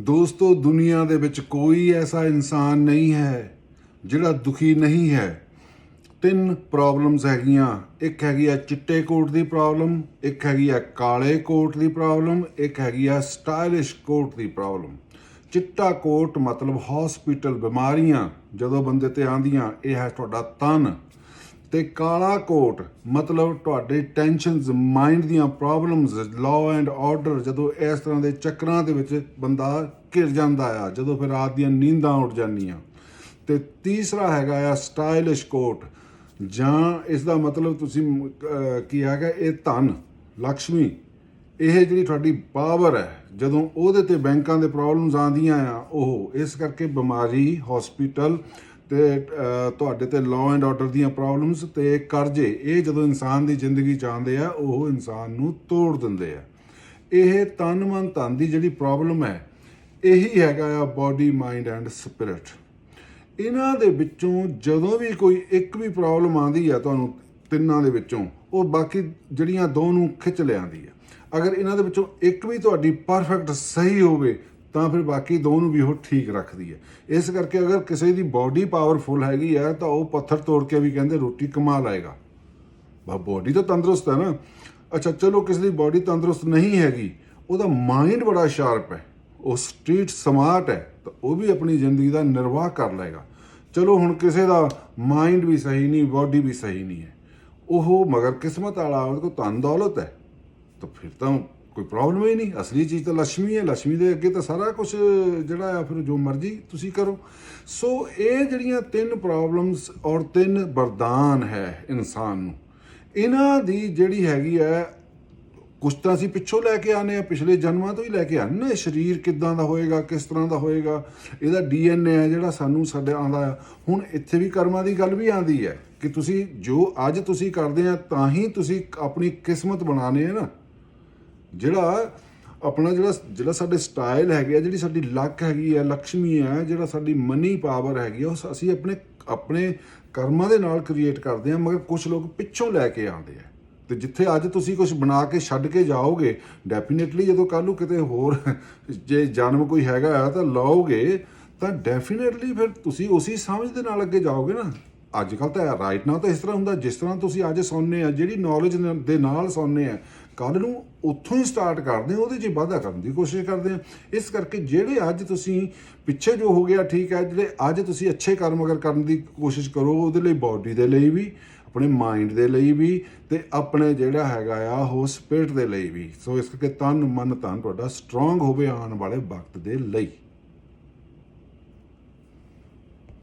ਦੋਸਤੋ, ਦੁਨੀਆ ਦੇ ਵਿੱਚ ਕੋਈ ਐਸਾ ਇਨਸਾਨ ਨਹੀਂ ਹੈ ਜਿਹੜਾ ਦੁਖੀ ਨਹੀਂ ਹੈ। ਤਿੰਨ ਪ੍ਰੋਬਲਮਸ ਹੈਗੀਆਂ। ਇੱਕ ਹੈਗੀ ਆ ਚਿੱਟੇ ਕੋਟ ਦੀ ਪ੍ਰੋਬਲਮ ਇੱਕ ਹੈਗੀ ਆ ਕਾਲੇ ਕੋਟ ਦੀ ਪ੍ਰੋਬਲਮ ਇੱਕ ਹੈਗੀ ਆ ਸਟਾਈਲਿਸ਼ ਕੋਟ ਦੀ ਪ੍ਰੋਬਲਮ ਚਿੱਟਾ ਕੋਟ ਮਤਲਬ ਹਸਪੀਟਲ ਬਿਮਾਰੀਆਂ। ਜਦੋਂ ਬੰਦੇ ਤੇ ਆਂਦੀਆਂ ਇਹ ਹੈ ਤੁਹਾਡਾ ਤਨ। ਤੇ ਕਾਲਾ ਕੋਟ, ਮਤਲਬ ਤੁਹਾਡੇ ਟੈਨਸ਼ਨਸ ਮਾਈਂਡ ਦੀਆਂ ਪ੍ਰੋਬਲਮਸ ਲਾਅ ਐਂਡ ਆਰਡਰ ਜਦੋਂ ਇਸ ਤਰ੍ਹਾਂ ਦੇ ਚੱਕਰਾਂ ਦੇ ਵਿੱਚ ਬੰਦਾ ਘਿਰ ਜਾਂਦਾ ਆ, ਜਦੋਂ ਫਿਰ ਰਾਤ ਦੀਆਂ ਨੀਂਦਾਂ ਉੱਡ ਜਾਂਦੀਆਂ। ਤੇ ਤੀਸਰਾ ਹੈਗਾ ਆ ਸਟਾਈਲਿਸ਼ ਕੋਟ ਜਾਂ ਇਸ ਦਾ ਮਤਲਬ ਤੁਸੀਂ ਕੀ ਹੈਗਾ, ਇਹ ਧਨ ਲక్ష్ਮੀ ਇਹ ਜਿਹੜੀ ਤੁਹਾਡੀ ਪਾਵਰ ਹੈ, ਜਦੋਂ ਉਹਦੇ ਤੇ ਬੈਂਕਾਂ ਦੇ ਪ੍ਰੋਬਲਮਸ ਆਉਂਦੀਆਂ ਆ, ਉਹ ਇਸ ਕਰਕੇ ਬਿਮਾਰੀ ਹਸਪੀਟਲ ਤੇ ਤੁਹਾਡੇ ਤੇ ਲਾਅ ਐਂਡ ਆਰਡਰ ਦੀਆਂ ਪ੍ਰੋਬਲਮਸ ਤੇ ਕਰਜ਼ੇ। ਇਹ ਜਦੋਂ ਇਨਸਾਨ ਦੀ ਜ਼ਿੰਦਗੀ ਚ ਆਉਂਦੇ ਆ, ਉਹ ਇਨਸਾਨ ਨੂੰ ਤੋੜ ਦਿੰਦੇ ਆ। ਇਹ ਤਨ ਮਨ ਧਨ ਦੀ ਜਿਹੜੀ ਪ੍ਰੋਬਲਮ ਹੈ, ਇਹੀ ਹੈਗਾ ਆ ਬਾਡੀ ਮਾਈਂਡ ਐਂਡ ਸਪਿਰਿਟ ਇਹਨਾਂ ਦੇ ਵਿੱਚੋਂ ਜਦੋਂ ਵੀ ਕੋਈ ਇੱਕ ਵੀ ਪ੍ਰੋਬਲਮ ਆਉਂਦੀ ਆ ਤੁਹਾਨੂੰ ਤਿੰਨਾਂ ਦੇ ਵਿੱਚੋਂ, ਉਹ ਬਾਕੀ ਜਿਹੜੀਆਂ ਦੋ ਨੂੰ ਖਿੱਚ ਲਿਆਂਦੀ ਆ। ਅਗਰ ਇਹਨਾਂ ਦੇ ਵਿੱਚੋਂ ਇੱਕ ਵੀ ਤੁਹਾਡੀ ਪਰਫੈਕਟ ਸਹੀ ਹੋਵੇ ਤਾਂ ਫਿਰ ਬਾਕੀ ਦੋ ਨੂੰ ਵੀ ਉਹ ਠੀਕ ਰੱਖਦੀ ਹੈ। ਇਸ ਕਰਕੇ ਅਗਰ ਕਿਸੇ ਦੀ ਬਾਡੀ ਪਾਵਰਫੁਲ ਹੈਗੀ ਆ, ਤਾਂ ਉਹ ਪੱਥਰ ਤੋੜ ਕੇ ਵੀ ਕਹਿੰਦੇ ਰੋਟੀ ਕਮਾ ਲਾਏਗਾ। ਬਾ ਬੋਡੀ ਤਾਂ ਤੰਦਰੁਸਤ ਹੈ ਨਾ। ਅੱਛਾ, ਚਲੋ ਕਿਸੇ ਦੀ ਬੋਡੀ ਤੰਦਰੁਸਤ ਨਹੀਂ ਹੈਗੀ, ਉਹਦਾ ਮਾਈਂਡ ਬੜਾ ਸ਼ਾਰਪ ਹੈ। ਉਹ ਸਟਰੀਟ ਸਮਾਰਟ ਹੈ, ਤਾਂ ਉਹ ਵੀ ਆਪਣੀ ਜ਼ਿੰਦਗੀ ਦਾ ਨਿਰਵਾਹ ਕਰ ਲਏਗਾ। ਚਲੋ ਹੁਣ ਕਿਸੇ ਦਾ ਮਾਈਂਡ ਵੀ ਸਹੀ ਨਹੀਂ ਬੋਡੀ ਵੀ ਸਹੀ ਨਹੀਂ ਹੈ। ਉਹ ਮਗਰ ਕਿਸਮਤ ਵਾਲਾ, ਉਹਦੇ ਕੋਲ ਧਨ ਦੌਲਤ ਹੈ। ਤਾਂ ਫਿਰ ਤਾਂ ਕੋਈ ਪ੍ਰੋਬਲਮ ਹੀ ਨਹੀਂ, ਅਸਲੀ ਚੀਜ਼ ਤਾਂ ਲక్ష్ਮੀ ਹੈ ਲక్ష్ਮੀ ਦੇ ਅੱਗੇ ਤਾਂ ਸਾਰਾ ਕੁਝ ਜਿਹੜਾ ਆ ਫਿਰ ਜੋ ਮਰਜ਼ੀ ਤੁਸੀਂ ਕਰੋ। ਸੋ ਇਹ ਜਿਹੜੀਆਂ ਤਿੰਨ ਪ੍ਰੋਬਲਮਸ ਔਰ ਤਿੰਨ ਵਰਦਾਨ ਹੈ ਇਨਸਾਨ ਨੂੰ, ਇਹਨਾਂ ਦੀ ਜਿਹੜੀ ਹੈਗੀ ਹੈ ਕੁਝ ਤਾਂ ਅਸੀਂ ਪਿੱਛੋਂ ਲੈ ਕੇ ਆਨੇ ਆ ਪਿਛਲੇ ਜਨਮਾਂ ਤੋਂ ਹੀ ਲੈ ਕੇ ਆਨੇ ਸਰੀਰ ਕਿੱਦਾਂ ਦਾ ਹੋਏਗਾ, ਕਿਸ ਤਰ੍ਹਾਂ ਦਾ ਹੋਏਗਾ, ਇਹਦਾ ਡੀਐਨਏ ਹੈ ਜਿਹੜਾ ਸਾਨੂੰ ਸਾਡੇ ਆਂਦਾ ਹੁਣ ਇੱਥੇ ਵੀ ਕਰਮਾਂ ਦੀ ਗੱਲ ਵੀ ਆਂਦੀ ਹੈ ਕਿ ਤੁਸੀਂ ਜੋ ਅੱਜ ਤੁਸੀਂ ਕਰਦੇ ਆ, ਤਾਂ ਹੀ ਤੁਸੀਂ ਆਪਣੀ ਕਿਸਮਤ ਬਣਾਣੇ ਹੈ ਨਾ। ਜਿਹੜਾ ਆਪਣਾ ਜਿਹੜਾ ਜਿਹੜਾ ਸਾਡੇ ਸਟਾਈਲ ਹੈਗੇ ਆ, ਜਿਹੜੀ ਸਾਡੀ ਲੱਕ ਹੈਗੀ ਆ ਲక్ష్ਮੀ ਹੈ ਜਿਹੜਾ ਸਾਡੀ ਮਨੀ ਪਾਵਰ ਹੈਗੀ ਆ, ਉਹ ਅਸੀਂ ਆਪਣੇ ਆਪਣੇ ਕਰਮਾਂ ਦੇ ਨਾਲ ਕ੍ਰੀਏਟ ਕਰਦੇ ਆ, ਮਗਰ ਕੁਝ ਲੋਕ ਪਿੱਛੋਂ ਲੈ ਕੇ ਆਉਂਦੇ ਆ। ਤੇ ਜਿੱਥੇ ਅੱਜ ਤੁਸੀਂ ਕੁਝ ਬਣਾ ਕੇ ਛੱਡ ਕੇ ਜਾਓਗੇ ਡੈਫੀਨਿਟਲੀ ਜਦੋਂ ਕੱਲ ਨੂੰ ਕਿਤੇ ਹੋਰ ਜੇ ਜਨਮ ਕੋਈ ਹੈਗਾ ਆ, ਤਾਂ ਲਾਓਗੇ, ਤਾਂ ਡੈਫੀਨਿਟਲੀ ਫਿਰ ਤੁਸੀਂ ਉਸੇ ਸਮਝ ਦੇ ਨਾਲ ਅੱਗੇ ਜਾਓਗੇ ਨਾ। ਅੱਜ ਕੱਲ ਤਾਂ ਰਾਈਟ ਨਾ ਤਾਂ ਇਸ ਤਰ੍ਹਾਂ ਹੁੰਦਾ, ਜਿਸ ਤਰ੍ਹਾਂ ਤੁਸੀਂ ਅੱਜ ਸੌਂਦੇ ਆ, ਜਿਹੜੀ ਨੌਲੇਜ ਦੇ ਨਾਲ ਸੌਂਦੇ ਆ ਕੱਲ ਨੂੰ ਉੱਥੋਂ ਹੀ ਸਟਾਰਟ ਕਰਦੇ ਹੋ, ਉਹਦੇ 'ਚ ਵਾਧਾ ਕਰਨ ਦੀ ਕੋਸ਼ਿਸ਼ ਕਰਦੇ ਆ ਇਸ ਕਰਕੇ ਜਿਹੜੇ ਅੱਜ ਤੁਸੀਂ ਪਿੱਛੇ ਜੋ ਹੋ ਗਿਆ, ਠੀਕ ਹੈ, ਜਿਹੜੇ ਅੱਜ ਤੁਸੀਂ ਅੱਛੇ ਕਰਮ ਅਗਰ ਕਰਨ ਦੀ ਕੋਸ਼ਿਸ਼ ਕਰੋ, ਉਹਦੇ ਲਈ ਬਾਡੀ ਦੇ ਲਈ ਵੀ, ਆਪਣੇ ਮਾਈਂਡ ਦੇ ਲਈ ਵੀ ਤੇ ਆਪਣੇ ਜਿਹੜਾ ਹੈਗਾ ਆ, ਉਹ ਸਪਿਰਟ ਦੇ ਲਈ ਵੀ। ਸੋ ਇਸ ਕਰਕੇ ਤਨ ਮਨ ਧਨ ਤੁਹਾਡਾ ਸਟਰੋਂਗ ਹੋਵੇ ਆਉਣ ਵਾਲੇ ਵਕਤ ਦੇ ਲਈ।